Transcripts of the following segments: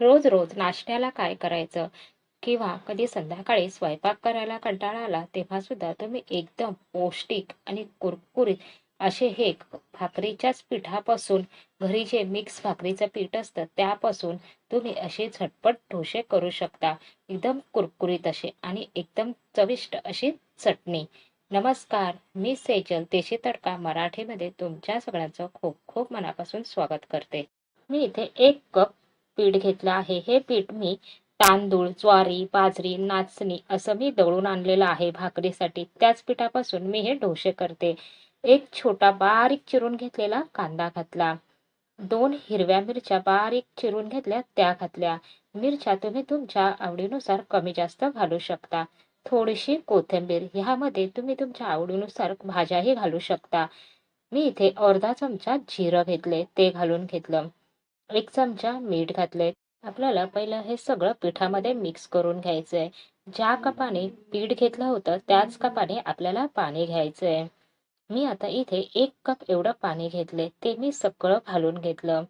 रोज रोज नाश्त्याला काय करायचं? किंवा कधी संध्याकाळी स्वयंपाक करायला कंटाळा आला तेव्हा सुद्धा तुम्ही एकदम पौष्टिक आणि कुरकुरीत असे हे भाकरीच्याच पिठापासून घरी जे मिक्स भाकरीचं पीठ असतं त्यापासून तुम्ही असे झटपट डोसे करू शकता. एकदम कुरकुरीत असे आणि एकदम चविष्ट अशी चटणी. नमस्कार मी सेजल देशी तडका मराठीमध्ये तुमच्या सगळ्यांचं खूप खूप मनापासून स्वागत करते. मी इथे एक कप पीठ घेतलं आहे. हे पीठ मी तांदूळ ज्वारी बाजरी नाचणी असं मी दळून आणलेलं आहे भाकरीसाठी. त्याच पिठापासून मी हे डोसे करते. एक छोटा बारीक चिरून घेतलेला कांदा घातला. दोन हिरव्या मिरच्या बारीक चिरून घेतल्या त्या घातल्या. मिरच्या तुम्ही तुमच्या आवडीनुसार कमी जास्त घालू शकता. थोडीशी कोथिंबीर ह्यामध्ये तुम्ही तुमच्या आवडीनुसार भाज्याही घालू शकता. मी इथे अर्धा चमचा जिरं घेतले ते घालून घेतलं. एक चमचा मीठ घातले आपल्याला पहिलं हे सगळं पिठामध्ये मिक्स करून घ्यायचंय. ज्या कपाने पीठ घेतलं होतं त्याच कपाने आपल्याला पाणी घ्यायचं आहे मी आता इथे एक कप एवढं पाणी घेतले ते मी सगळं घालून घेतलं.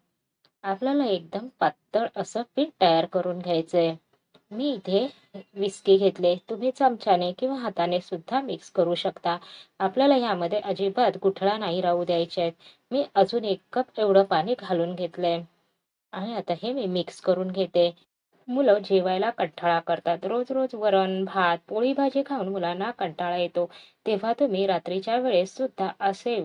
आपल्याला एकदम पातळ असं पीठ तयार करून घ्यायचंय. मी इथे विस्की घेतले. तुम्ही चमच्याने किंवा हाताने सुद्धा मिक्स करू शकता. आपल्याला ह्यामध्ये अजिबात गुठळा नाही राहू द्यायचे आहेत मी अजून एक कप एवढं पाणी घालून घेतलंय. आणि आता हे मी मिक्स करून घेते. मुलं जेवायला कंटाळा करतात. रोज रोज वरण भात पोळी भाजी खाऊन मुलांना कंटाळा येतो. तेव्हा तुम्ही रात्रीच्या वेळेस सुद्धा असे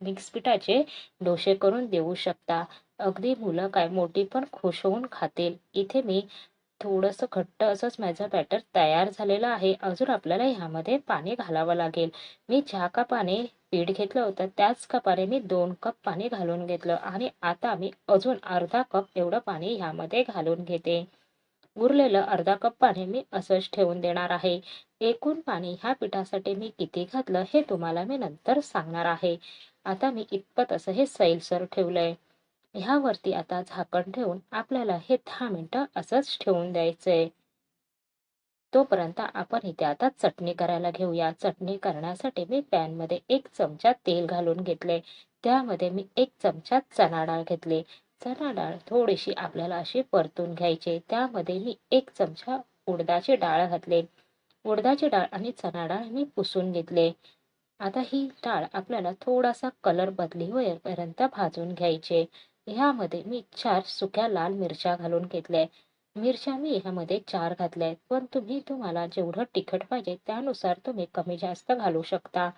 मिक्स पिठाचे डोसे करून देऊ शकता. अगदी मुलं काय मोठी पण खुश होऊन खातील. इथे मी थोडंसं घट्ट असंच माझं बॅटर तयार झालेलं आहे. अजून आपल्याला ह्यामध्ये पाणी घालावं लागेल. मी ज्या कपाने पीठ घेतलं होतं त्याच कपाने मी दोन कप पाणी घालून घेतलं आणि आता मी अजून अर्धा कप एवढं पाणी ह्यामध्ये घालून घेते. उरलेलं अर्धा कप पाणी मी असंच ठेवून देणार आहे. एकूण पाणी ह्या पिठासाठी मी किती घातलं हे तुम्हाला मी नंतर सांगणार आहे. आता मी इतपत असं हे सैलसर ठेवलंय. ह्यावरती आता झाकण ठेवून आपल्याला हे दहा मिनटं असंच ठेवून द्यायचंय. तोपर्यंत आपण इथे आता चटणी करायला घेऊया. चटणी करण्यासाठी मी पॅनमध्ये एक चमचा तेल घालून घेतले त्यामध्ये मी एक चमचा चणा डाळ घेतले. चणा डाळ थोडीशी आपल्याला अशी परतून घ्यायची. त्यामध्ये मी एक चमचा उडदाची डाळ घातले. उडदाची डाळ आणि चणा डाळ मी पुसून घेतले. आता ही डाळ आपल्याला थोडासा कलर बदली होईपर्यंत भाजून घ्यायचे. ह्यामध्ये मी चार सुक्या लाल मिरच्या घालून घेतल्या. मिरच्या मी ह्यामध्ये चार घातल्या आहेत पण तुम्ही तुम्हाला जेवढं तिखट पाहिजे त्यानुसार तुम्ही कमी जास्त घालू शकता.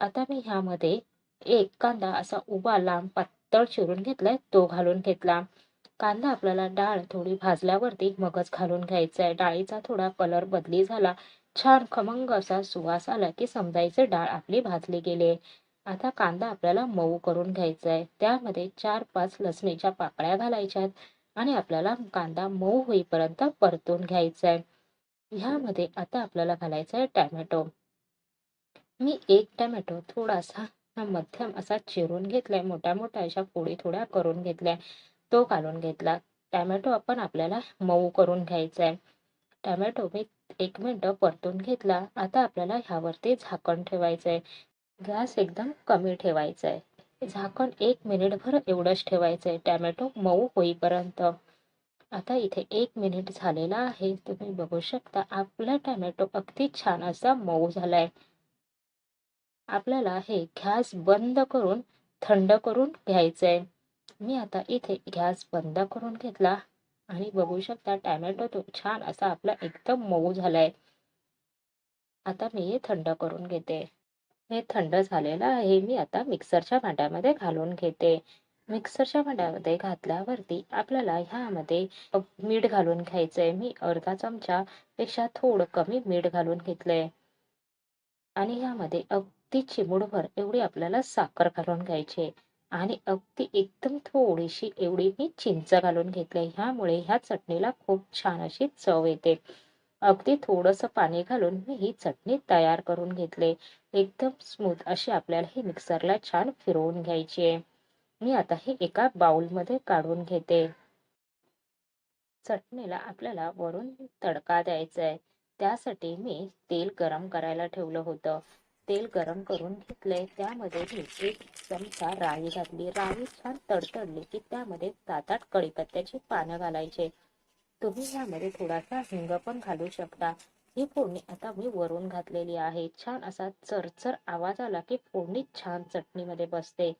आता मी ह्यामध्ये एक कांदा असा उभा लांब पातळ चिरून घेतलाय तो घालून घेतला. कांदा आपल्याला डाळ थोडी भाजल्यावरती मगच घालून घ्यायचा आहे डाळीचा थोडा कलर बदली झाला. छान खमंग असा सुवास आला की समजायचं डाळ आपली भाजली गेली. आता कांदा आपल्याला मऊ करून घ्यायचा आहे त्यामध्ये चार पाच लसणीच्या पाकळ्या घालायच्यात आणि आपल्याला कांदा मऊ होईपर्यंत परतून घ्यायचा आहे ह्यामध्ये आता आपल्याला घालायचा आहे टॅमॅटो. मी एक टॅमॅटो थोडासा मध्यम असा चिरून घेतलाय. मोठ्या मोठ्या अशा पोळी थोड्या करून घेतल्या. तो घालून घेतला. टॅमॅटो आपण आपल्याला मऊ करून घ्यायचा आहे टॅमॅटो मी एक मिनटं परतून घेतला. आता आपल्याला ह्यावरती झाकण ठेवायचं आहे गॅस एकदम कमी ठेवायचा आहे झाकण एक मिनिटभर एवढंच ठेवायचं आहे टॅमॅटो मऊ होईपर्यंत. आता इथे एक मिनिट झालेला आहे. तुम्ही बघू शकता आपला टॅमॅटो अगदी छान असा मऊ झालाय. आपल्याला हे गॅस बंद करून थंड करून घ्यायचंय. मी आता इथे गॅस बंद करून घेतला. आणि बघू शकता टॅमॅटो तो छान असा आपला एकदम मऊ झालाय. आता मी हे थंड करून घेते. हे थंड झालेलं आहे मी आता मिक्सरच्या भांड्यामध्ये घालून घेते. मिक्सरच्या भांड्यामध्ये घातल्यावरती आपल्याला ह्यामध्ये मीठ घालून घ्यायचंय. मी अर्धा चमचा पेक्षा थोडं कमी मीठ घालून घेतलंय. आणि ह्यामध्ये अगदी चिमूडभर एवढी आपल्याला साखर घालून घ्यायची आणि अगदी एकदम थोडीशी एवढी मी चिंच घालून घेतली ह्यामुळे ह्या चटणीला खूप छान अशी चव येते. अगदी थोडंसं पाणी घालून मी ही चटणी तयार करून घेतले. एकदम स्मूथ अशी आपल्याला ही मिक्सरला छान फिरवून घ्यायची आहे. मी आता हे एका बाउलमध्ये काढून घेते. चटणीला आपल्याला वरून तडका द्यायचा आहे. त्यासाठी मी तेल गरम करायला ठेवलं होतं. तेल गरम करून घेतलंय त्यामध्ये मी एक चमचा राई घातली. राई छान तडतडली की त्यामध्ये सात आठ कढीपत्त्याची पानं घालायचे. तुम्ही यामध्ये थोडासा हिंग पण घालू शकता. ही फोडणी आता मी वरून घातलेली आहे. छान असा चरचर आवाज आला की फोडणी छान चटणीमध्ये बसते.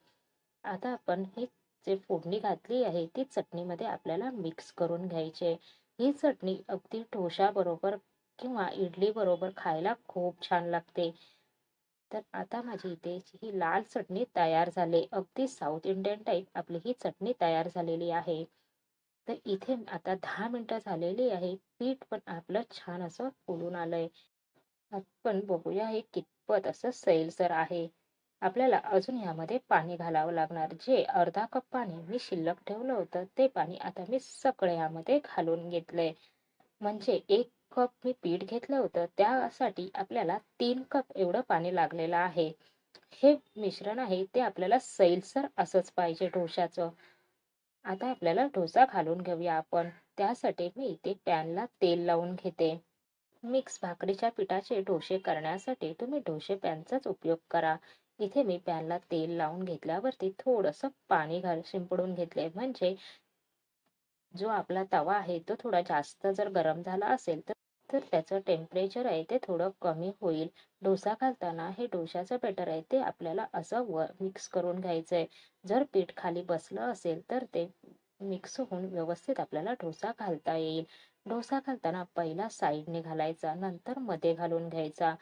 आता आपण ही जे फोडणी घातली आहे ती चटणीमध्ये आपल्याला मिक्स करून घ्यायचे ही चटणी अगदी डोशा बरोबर किंवा इडली बरोबर खायला खूप छान लागते. तर आता माझी इथे ही लाल चटणी तयार झाली. अगदी साऊथ इंडियन टाईप आपली ही चटणी तयार झालेली आहे. तर इथे आता दहा मिनिटं झालेली आहे. पीठ पण आपलं छान असं फुलून आलंय. आपण बघूया हे कितपत असं सैलसर आहे. आपल्याला अजून यामध्ये पाणी घालावं लागणार. जे अर्धा कप पाणी मी शिल्लक ठेवलं होतं ते पाणी आता मी सगळं यामध्ये घालून घेतलंय. म्हणजे एक कप मी पीठ घेतलं होतं त्यासाठी आपल्याला तीन कप एवढं पाणी लागलेलं आहे. हे मिश्रण आहे ते आपल्याला सैलसर असंच पाहिजे ढोशाचं आता आपल्याला डोसा घालून घेऊया आपण. त्यासाठी मी इथे पॅनला तेल लावून घेते. मिक्स भाकरीच्या पिठाचे डोसे करण्यासाठी तुम्ही डोसे पॅनचाच उपयोग करा. इथे मी पॅनला तेल लावून घेतल्यावरती थोडस पाणी घाल शिंपडून घेतले म्हणजे जो आपला तवा आहे तो थोडा जास्त जर गरम झाला असेल तर तर त्याचं टेम्परेचर आहे ते थोडं कमी होईल. डोसा घालताना हे डोशाचं बॅटर आहे ते आपल्याला असं व मिक्स करून घ्यायचं आहे जर पीठ खाली बसलं असेल तर ते मिक्स होऊन व्यवस्थित आपल्याला डोसा घालता येईल. डोसा घालताना पहिला साईडने घालायचा नंतर मध्ये घालून घ्यायचा.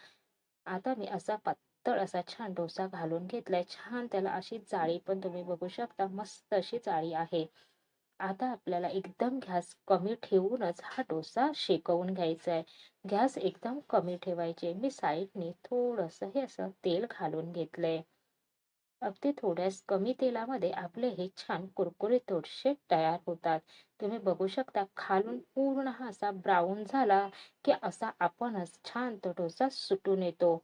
आता मी असा पातळ असा छान डोसा घालून घेतलाय. छान त्याला अशी जाळी पण तुम्ही बघू शकता. मस्त अशी जाळी आहे. आता आपल्याला एकदम गॅस कमी ठेवूनच हा डोसा शेकवून घ्यायचा आहे गॅस एकदम कमी ठेवायचे. मी साईडने थोडस हे असं तेल घालून घेतलंय. अगदी थोड्याच कमी तेलामध्ये आपले हे छान कुरकुरीत तोडशे तयार होतात. तुम्ही बघू शकता खालून पूर्ण हा असा ब्राऊन झाला की असा आपणच छान तो डोसा सुटून येतो.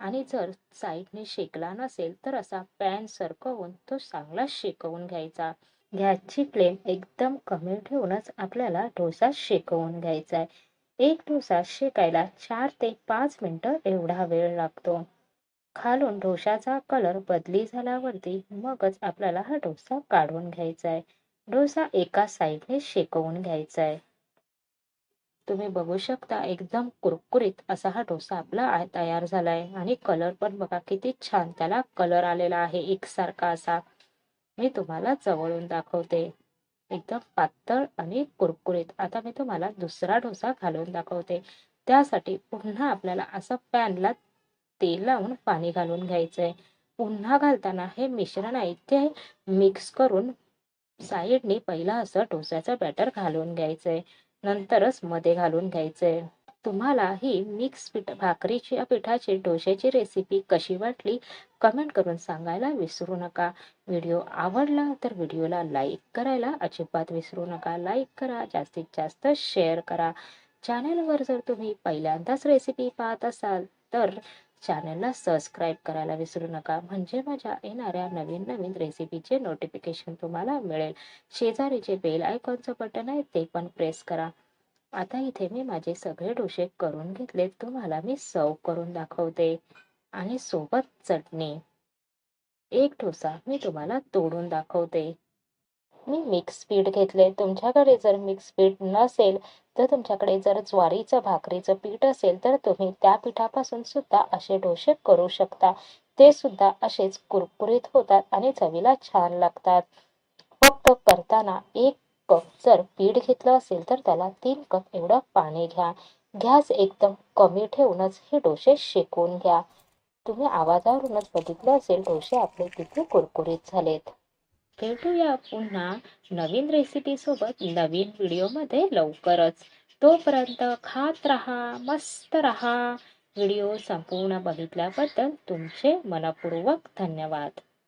आणि जर साईडने शेकला नसेल तर असा पॅन सरकवून तो चांगला शेकवून घ्यायचा. ह्याची फ्लेम एकदम कमी ठेवूनच आपल्याला डोसा शेकवून घ्यायचा आहे एक डोसा शेकायला चार ते पाच मिनिटं एवढा वेळ लागतो. खालून डोशाचा कलर बदली झाल्यावरती मगच आपल्याला हा डोसा काढून घ्यायचा आहे डोसा एका साईडने शेकवून घ्यायचा आहे तुम्ही बघू शकता एकदम कुरकुरीत असा हा डोसा आपला तयार झालाय. आणि कलर पण बघा किती छान त्याला कलर आलेला आहे. एकसारखा असा. मी तुम्हाला जवळून दाखवते. एकदम पातळ आणि कुरकुरीत. आता मी तुम्हाला दुसरा डोसा घालून दाखवते. त्यासाठी पुन्हा आपल्याला असं पॅनला तेल लावून पाणी घालून घ्यायचं आहे पुन्हा घालताना हे मिश्रण आहे ते मिक्स करून साईडने पहिला असं डोस्याचं बॅटर घालून घ्यायचं आहे नंतरच मध्ये घालून घ्यायचंय. तुम्हाला ही मिक्स पीठ भाकरीच्या पिठाची डोश्याची रेसिपी कशी वाटली कमेंट करून सांगायला विसरू नका. व्हिडिओ आवडला तर व्हिडिओला लाईक करायला अजिबात विसरू नका. लाईक करा जास्तीत जास्त शेअर करा. चॅनलवर जर तुम्ही पहिल्यांदाच रेसिपी पाहत असाल तर चॅनलला सबस्क्राईब करायला विसरू नका. म्हणजे माझ्या येणाऱ्या नवीन नवीन रेसिपीचे नोटिफिकेशन तुम्हाला मिळेल. शेजारीचे बेल आयकॉनचं बटन आहे ते पण प्रेस करा. आता इथे मी माझे सगळे डोसे करून घेतले. तुम्हाला मी सर्व करून दाखवते. आणि सोबत चटणी. एक डोसा मी तुम्हाला तोडून दाखवते. मी मिक्स पीठ घेतले. तुमच्याकडे जर मिक्स पीठ नसेल तर तुमच्याकडे जर ज्वारीचं भाकरीचं पीठ असेल तर तुम्ही त्या पिठापासून सुद्धा असे डोसे करू शकता. ते सुद्धा असेच कुरकुरीत होतात आणि चवीला छान लागतात. फक्त करताना एक कप जर पीठ घेतलं असेल तर त्याला तीन कप एवढं पाणी घ्या. गॅस एकदम कमी ठेवूनच हे डोसे शेकून घ्या. तुम्ही आवाजावरूनच बघितलं असेल डोसे आपले किती कुरकुरीत झालेत. भेटूया पुन्हा नवीन रेसिपी सोबत नवीन व्हिडिओमध्ये लवकरच. तोपर्यंत खात रहा मस्त रहा. व्हिडिओ संपूर्ण बघितल्याबद्दल तुमचे मनपूर्वक धन्यवाद.